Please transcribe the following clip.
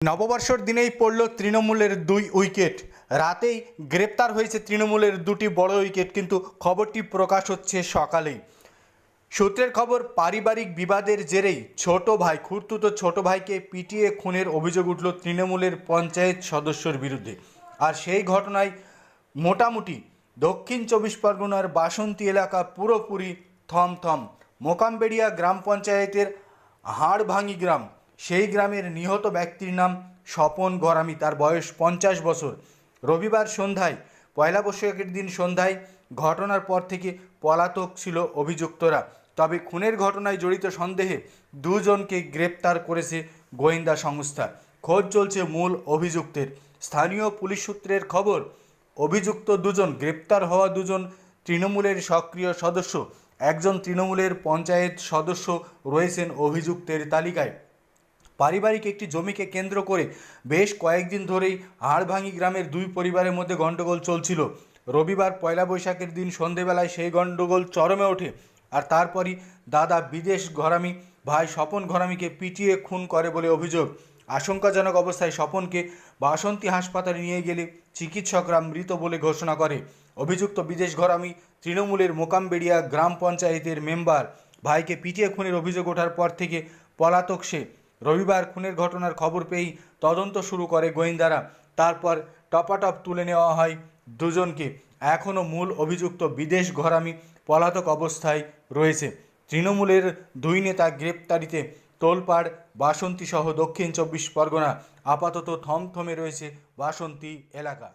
নববর্ষর দিনেই পড়ল তৃণমূলের দুই উইকেট। রাতেই গ্রেপ্তার হয়েছে তৃণমূলের দুটি বড় উইকেট, কিন্তু খবরটি প্রকাশ হচ্ছে সকালেই। সূত্রের খবর, পারিবারিক বিবাদের জেরেই ছোট ভাই খুর্তুতো ছোট ভাইকে পিটিয়ে খুনের অভিযোগ উঠল তৃণমূলের পঞ্চায়েত সদস্যর বিরুদ্ধে। আর সেই ঘটনায় মোটামুটি দক্ষিণ চব্বিশ পরগনার বাসন্তী এলাকা পুরোপুরি থমথম। মোকামবেড়িয়া গ্রাম পঞ্চায়েতের হাড়ভাঙি গ্রাম সেই গ্রামের নিহত ব্যক্তির নাম স্বপন গরামি তার বয়স পঞ্চাশ বছর। রবিবার সন্ধ্যায়, পয়লা বৈশাখের দিন সন্ধ্যায় ঘটনার পর থেকে পলাতক ছিল অভিযুক্তরা। তবে খুনের ঘটনায় জড়িত সন্দেহে দুজনকে গ্রেপ্তার করেছে গোয়েন্দা সংস্থা। খোঁজ চলছে মূল অভিযুক্তের। স্থানীয় পুলিশ সূত্রের খবর, অভিযুক্ত দুজন, গ্রেপ্তার হওয়া দুজন তৃণমূলের সক্রিয় সদস্য। একজন তৃণমূলের পঞ্চায়েত সদস্য রয়েছেন অভিযুক্তের তালিকায়। পারিবারিক একটি জমিকে কেন্দ্র করে বেশ কয়েকদিন ধরেই হাড়ভাঙি গ্রামের দুই পরিবারের মধ্যে গণ্ডগোল চলছিল। রবিবার পয়লা বৈশাখের দিন সন্ধেবেলায় সেই গণ্ডগোল চরমে ওঠে আর তারপরই দাদা বিদেশ ঘরামি, ভাই স্বপন ঘরামিকে পিটিয়ে খুন করে বলে অভিযোগ। আশঙ্কাজনক অবস্থায় স্বপনকে বাসন্তী হাসপাতালে নিয়ে গেলে চিকিৎসকরা মৃত বলে ঘোষণা করে। অভিযুক্ত বিদেশ ঘরামি তৃণমূলের মোকামবেড়িয়া গ্রাম পঞ্চায়েতের মেম্বার, ভাইকে পিটিয়ে খুনের অভিযোগ ওঠার পর থেকে পলাতক সে। রবিবার খুনের ঘটনার খবর পেয়েই তদন্ত শুরু করে গোয়েন্দারা। তারপর টপাটপ তুলে নেওয়া হয় দুজনকে। এখনও মূল অভিযুক্ত বিদেশ ঘরামি পলাতক অবস্থায় রয়েছে। তৃণমূলের দুই নেতা গ্রেপ্তারিতে তোলপাড় বাসন্তী সহ দক্ষিণ চব্বিশ পরগনা আপাতত থমথমে রয়েছে বাসন্তী এলাকা।